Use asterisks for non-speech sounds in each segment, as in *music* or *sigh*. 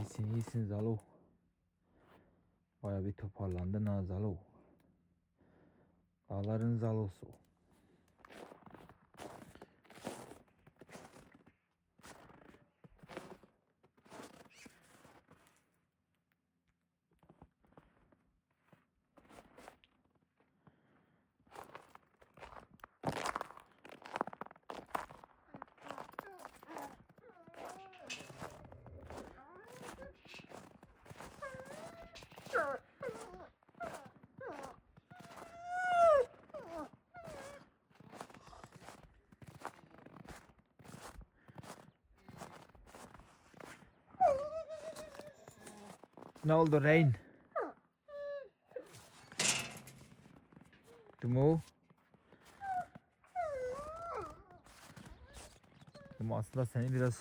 İyisin iyisin Zalo. Baya bir toparlandın ha Zalo. Dağların Zalosu. Ne oldu Rain? Dumu? Dumu aslında seni biraz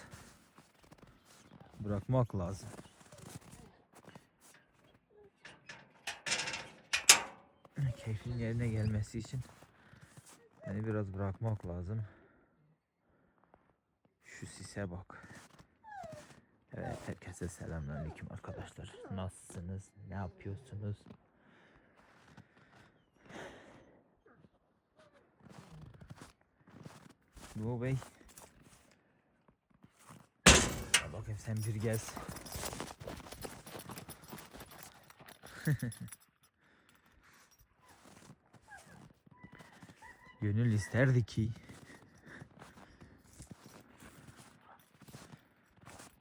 bırakmak lazım. Keyfin yerine gelmesi için seni biraz bırakmak lazım. Şu sise bak. Herkese selamünaleyküm arkadaşlar. Nasılsınız? Ne yapıyorsunuz? Bu bey. Ya bakayım sen bir gez. *laughs* Gönül isterdi ki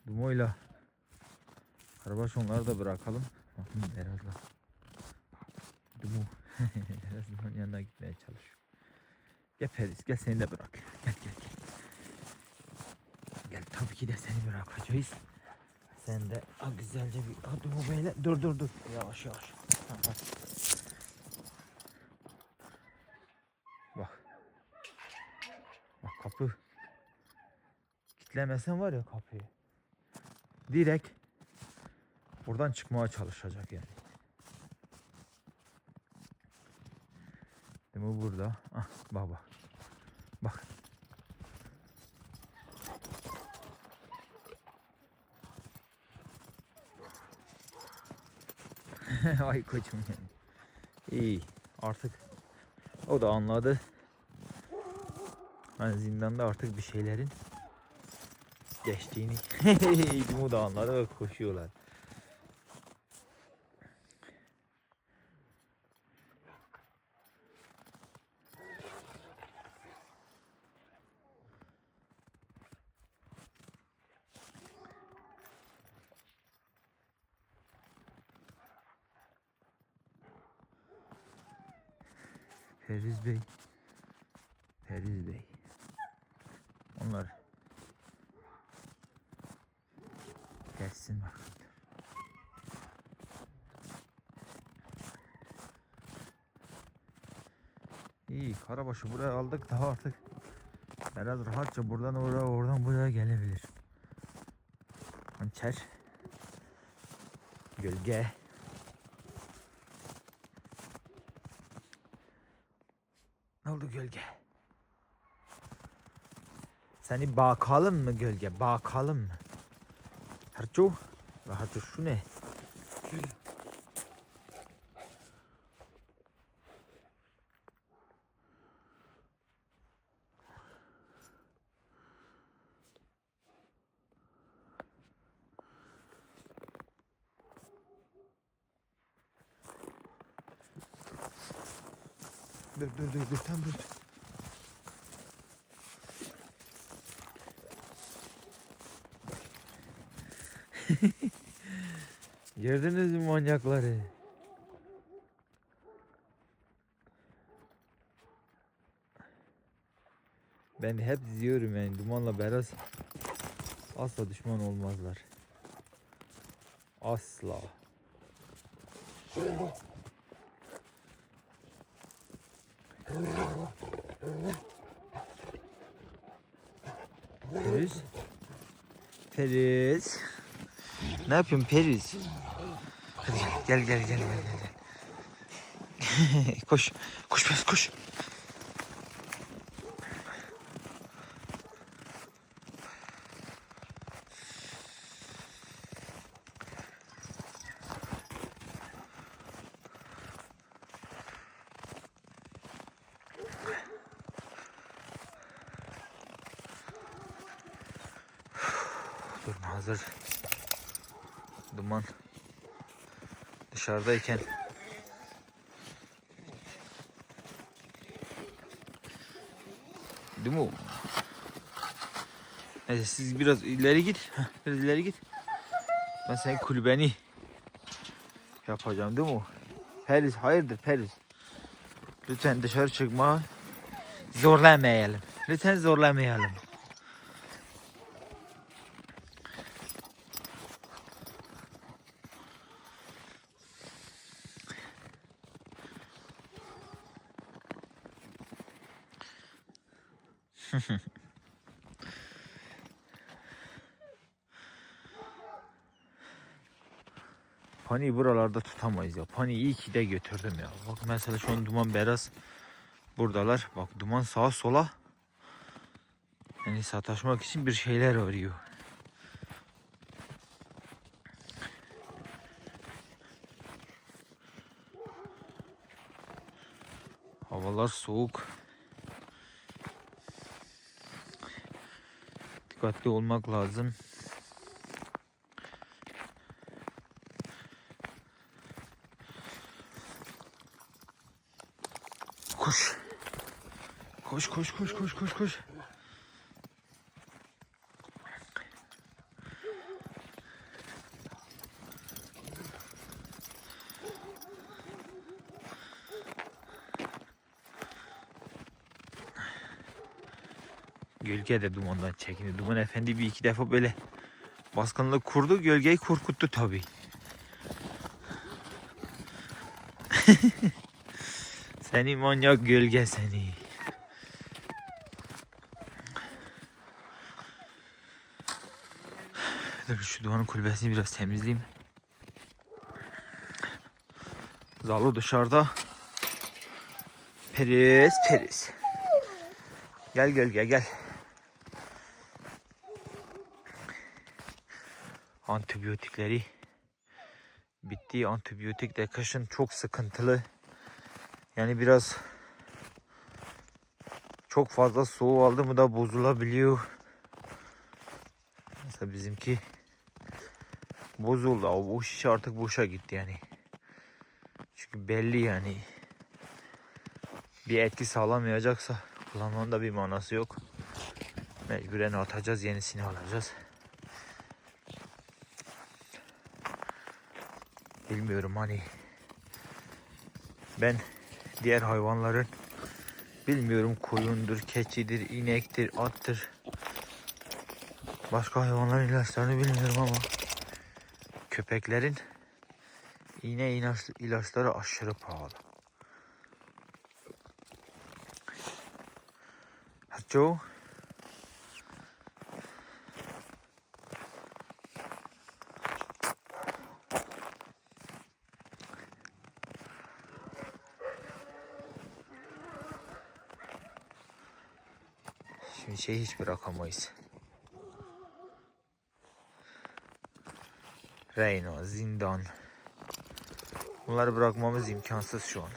Dumo'yla Karbaş onları da bırakalım. Bakın Beraz'la. Dumo. *laughs* Beraz'ın yanına gitmeye çalışıyor. Gel Feris gel seni de bırak. Gel gel gel. Gel tabii ki de seni bırakacağız. Sen de a, güzelce bir a, Dumo beyle. Dur dur dur. Yavaş yavaş. Ha. Bak. Bak kapı. Kitlemesen var ya kapıyı. Direkt buradan çıkmaya çalışacak yani. Değil mi burada? Ah baba. Bak. *laughs* Ay koçum yani. İyi artık o da anladı. Hani zindanda artık bir şeylerin geçtiğini. *laughs* Bu da anladı ve koşuyorlar. Feriz Bey. Feriz Bey. Onlar gelsin bakalım. İyi Karabaş'ı buraya aldık daha artık biraz rahatça buradan oraya oradan buraya gelebilir. Hançer. Gölge. Ne oldu gölge? Seni bakalım mı gölge? Bakalım mı? Harcu. Harcu şu ne? Dur dur dur dur tam dur. Gördünüz mü manyakları? Ben hep diyorum yani Duman'la Beraz asla düşman olmazlar. Asla. Periz. Periz. Ne yapıyorsun Periz? Hadi gel gel gel gel gel. gel. *laughs* koş. Koş biraz koş. Dur hazır. Duman dışarıdayken Değil mi? Neyse siz biraz ileri git. Biraz ileri git. Ben senin kulübeni yapacağım değil mi o? Peris hayırdır Peris? Lütfen dışarı çıkma. Zorlamayalım. Lütfen zorlamayalım. *laughs* Pani buralarda tutamayız ya. Pani iyi ki de götürdüm ya. Bak mesela şu an duman biraz buradalar. Bak duman sağa sola yani sataşmak için bir şeyler arıyor. Havalar soğuk. Dikkatli olmak lazım. Koş. Koş koş koş koş koş koş. Gölge de dumandan çekindi. Duman efendi bir iki defa böyle baskınlık kurdu. Gölgeyi korkuttu tabii. *laughs* Seni manyak gölge seni. Dur şu duvarın kulübesini biraz temizleyeyim. Zalo dışarıda. Peris peris. Gel gölge gel. Antibiyotikleri bitti. Antibiyotik de kışın çok sıkıntılı. Yani biraz çok fazla soğuk aldı mı da bozulabiliyor. Mesela bizimki bozuldu. O şişe artık boşa gitti yani. Çünkü belli yani. Bir etki sağlamayacaksa kullanmanın da bir manası yok. Mecburen atacağız yenisini alacağız. Bilmiyorum hani ben diğer hayvanların bilmiyorum koyundur, keçidir, inektir, attır. Başka hayvanların ilaçlarını bilmiyorum ama köpeklerin iğne ilaç, ilaçları aşırı pahalı. Şimdi şey hiç bırakamayız. Reyna, zindan. Bunları bırakmamız imkansız şu an.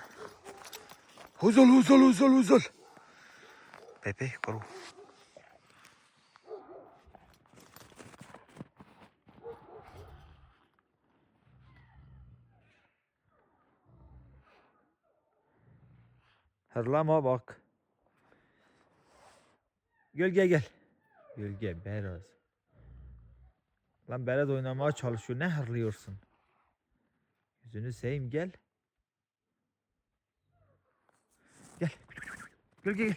Huzul huzul huzul huzul. Pepe koru. Hırlama bak. Gölge gel. Gölge Beraz. Lan Beraz oynamaya çalışıyor. Ne hırlıyorsun? Yüzünü seveyim gel. Gel. Gölge gel.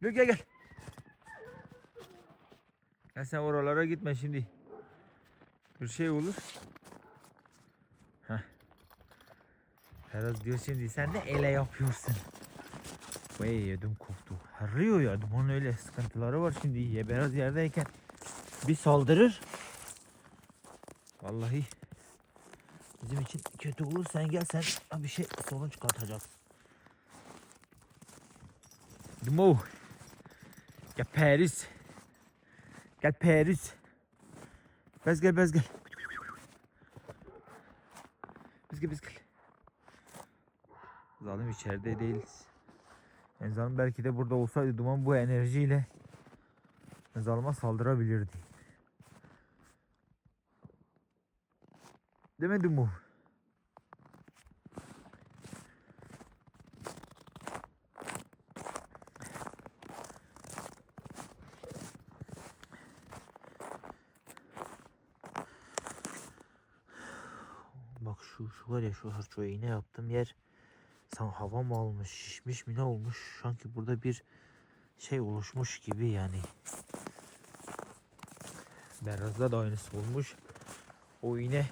Gölge gel. Ya sen oralara gitme şimdi. Bir şey olur. Heh. Beraz diyor şimdi sen de ele yapıyorsun. Vay ödüm koptu. Hırlıyor ya dumanın öyle sıkıntıları var şimdi. Ya biraz yerdeyken bir saldırır. Vallahi bizim için kötü olur. Sen gel sen bir şey sorun çıkartacaksın. Dumo. Gel Paris. Gel Paris. Bez gel bez gel. Bez gel bez gel. Zalim içeride değiliz. Enzalım belki de burada olsaydı duman bu enerjiyle Enzalım'a saldırabilirdi. Demedim mi? Bak şu, şu var ya şu harço iğne yaptığım yer san hava mı almış şişmiş mi ne olmuş sanki burada bir şey oluşmuş gibi yani. Berazda da aynısı olmuş. O iğne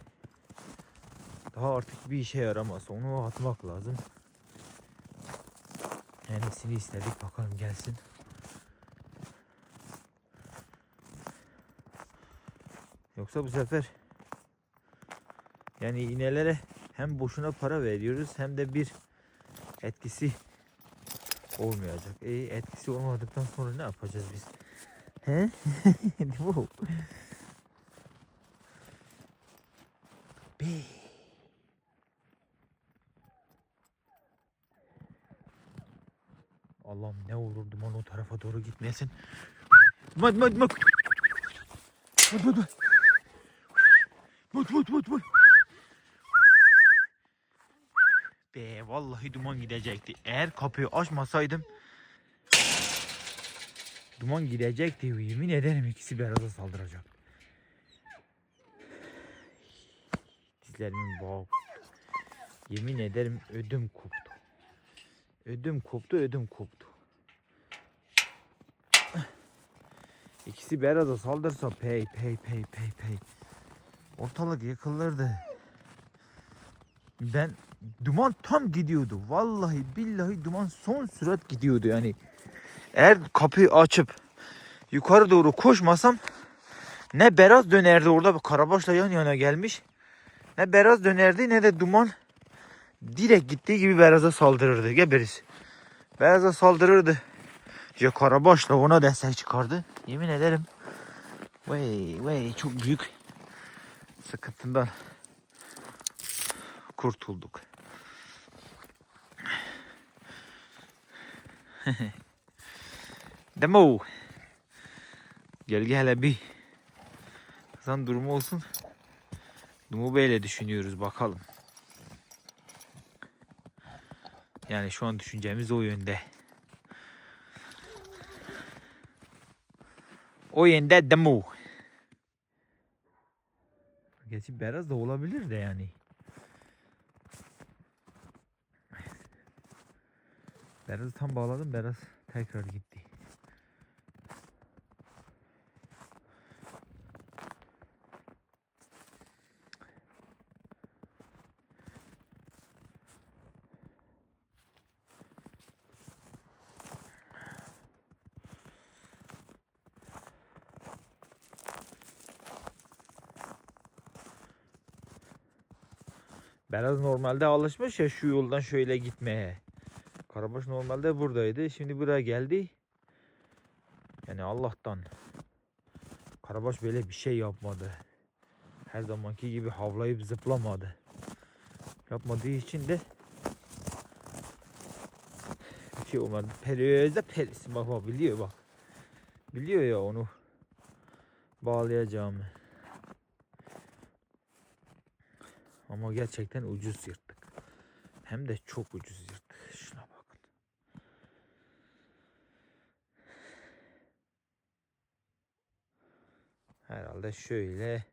daha artık bir işe yaramaz. Onu atmak lazım. Yenisini istedik bakalım gelsin. Yoksa bu sefer yani iğnelere hem boşuna para veriyoruz hem de bir etkisi olmayacak. E etkisi olmadıktan sonra ne yapacağız biz? He? *laughs* Bu. Be. Allah'ım ne olur duman o tarafa doğru gitmesin. Duman duman. Duman duman duman duman. Be vallahi duman gidecekti. Eğer kapıyı açmasaydım duman gidecekti. Yemin ederim ikisi beraber saldıracak. Dizlerimin bağı koptu. Yemin ederim ödüm koptu. Ödüm koptu, ödüm koptu. İkisi beraber saldırsa pey pey pey pey pey. Ortalık yıkılırdı. Ben duman tam gidiyordu. Vallahi billahi duman son sürat gidiyordu yani. Eğer kapıyı açıp yukarı doğru koşmasam ne Beraz dönerdi orada karabaşla yan yana gelmiş. Ne Beraz dönerdi ne de duman direkt gittiği gibi Beraz'a saldırırdı. Geberiz. Beraz'a saldırırdı. Ya karabaşla ona destek çıkardı. Yemin ederim. Vay vay çok büyük sıkıntından kurtulduk. *laughs* Demo. Gel gel bir. Kazan durumu olsun. Dumu Bey'le düşünüyoruz bakalım. Yani şu an düşüncemiz o yönde. O yönde demo. Gerçi biraz da olabilir de yani. Beraz'ı tam bağladım. Beraz tekrar gitti. Beraz normalde alışmış ya şu yoldan şöyle gitmeye. Karabaş normalde buradaydı. Şimdi buraya geldi. Yani Allah'tan. Karabaş böyle bir şey yapmadı. Her zamanki gibi havlayıp zıplamadı. Yapmadığı için de bir şey olmadı. Periyözde perisi bak bak biliyor bak. Biliyor ya onu bağlayacağımı. Ama gerçekten ucuz yırttık. Hem de çok ucuz yırttık. Şuna bakın. Herhalde şöyle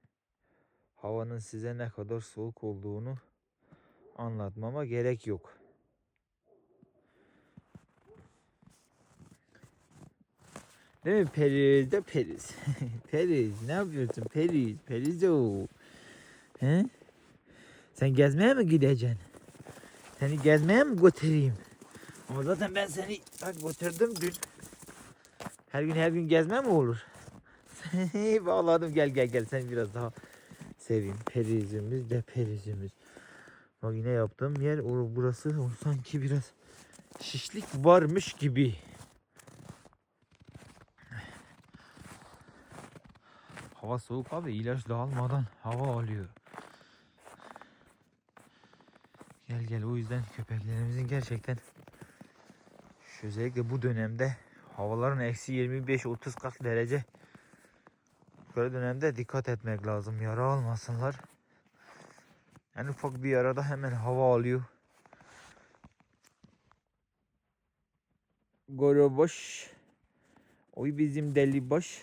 havanın size ne kadar soğuk olduğunu anlatmama gerek yok. Değil mi Periz de Periz. *laughs* Periz ne yapıyorsun Periz? Periz o. He? Sen gezmeye mi gideceksin? Seni gezmeye mi götüreyim? Ama zaten ben seni bak götürdüm dün. Her gün her gün gezme mi olur? *laughs* Bağladım gel gel gel seni biraz daha seveyim. Perizimiz de perizimiz. Bak yine yaptığım yer burası sanki biraz şişlik varmış gibi. Hava soğuk abi ilaç da almadan hava alıyor. Gel gel o yüzden köpeklerimizin gerçekten özellikle bu dönemde havaların eksi 25 30 40 derece böyle dönemde dikkat etmek lazım yara almasınlar. En ufak bir arada hemen hava alıyor. Goro boş. Oy bizim deli boş.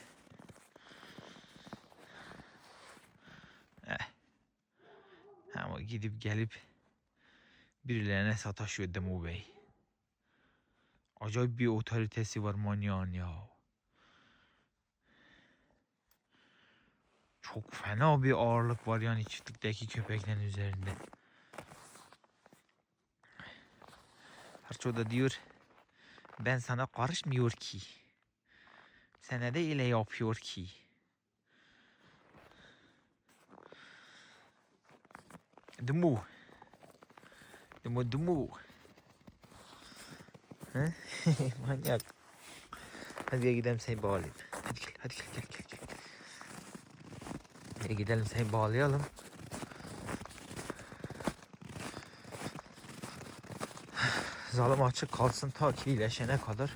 Eh. Ama gidip gelip birilerine sataşıyor Demo Bey. Acayip bir otoritesi var manyağın ya. Çok fena bir ağırlık var yani çiftlikteki köpeklerin üzerinde. Harço da diyor ben sana karışmıyor ki. Sana da ile yapıyor ki. Dumu. Dumu dumu. *laughs* Manyak. Hadi gidelim seni bağlayayım. Hadi gel, hadi gel, gel, gel. gel. Hadi gidelim seni bağlayalım. Zalim açık kalsın ta ki iyileşene kadar.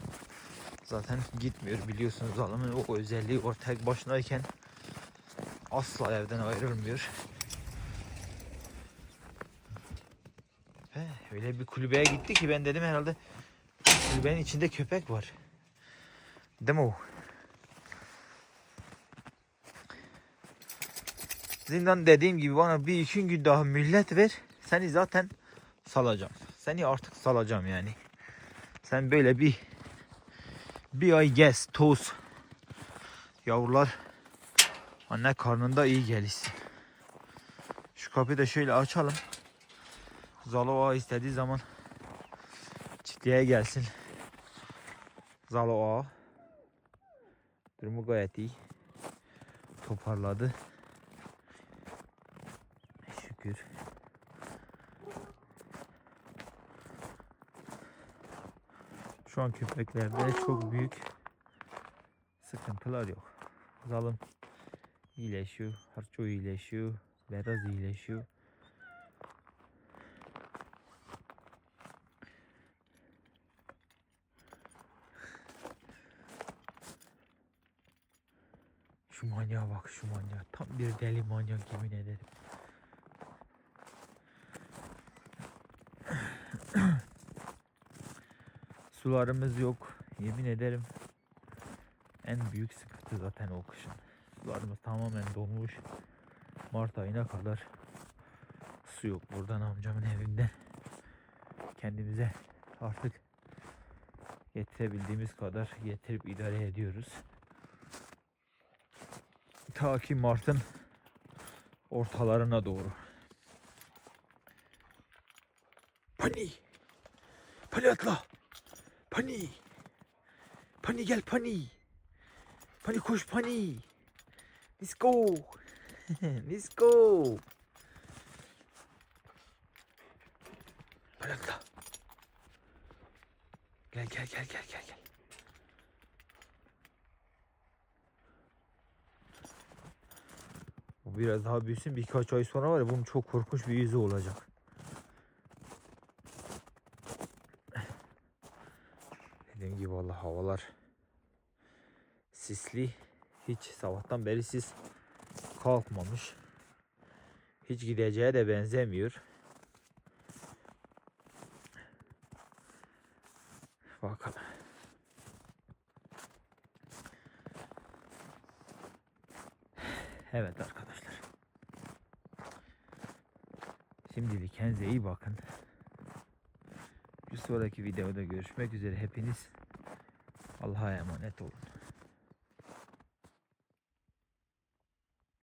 Zaten gitmiyor biliyorsunuz zalimin o özelliği o tek başınayken asla evden ayrılmıyor. He, öyle bir kulübeye gitti ki ben dedim herhalde kulübenin içinde köpek var. Değil mi o? Zindan dediğim gibi bana bir iki gün daha millet ver. Seni zaten salacağım. Seni artık salacağım yani. Sen böyle bir bir ay gez toz. Yavrular anne karnında iyi gelişsin. Şu kapıyı da şöyle açalım. Zalo istediği zaman çiftliğe gelsin. Zalo durumu gayet iyi. Toparladı. Şükür. Şu an köpeklerde çok büyük sıkıntılar yok. Zalım iyileşiyor, harço iyileşiyor, beraz iyileşiyor. Şu manyağa bak şu manyağa. Tam bir deli manyak yemin ederim. Sularımız yok. Yemin ederim. En büyük sıkıntı zaten o kışın. Sularımız tamamen donmuş. Mart ayına kadar su yok. Buradan amcamın evinde kendimize artık getirebildiğimiz kadar getirip idare ediyoruz. Ta ki Mart'ın ortalarına doğru. Pani! Pani! Pani! Pani gel Pani! Pani koş Pani! Let's go! *laughs* Let's go! Pani! Gel gel gel gel gel gel. Bu biraz daha büyüsün birkaç ay sonra var ya bunun çok korkunç bir yüzü olacak. Dediğim gibi valla havalar sisli. Hiç sabahtan beri sis kalkmamış. Hiç gideceğe de benzemiyor. Bakalım. Evet arkadaşlar. Şimdilik kendinize iyi bakın. Bir sonraki videoda görüşmek üzere hepiniz. Allah'a emanet olun.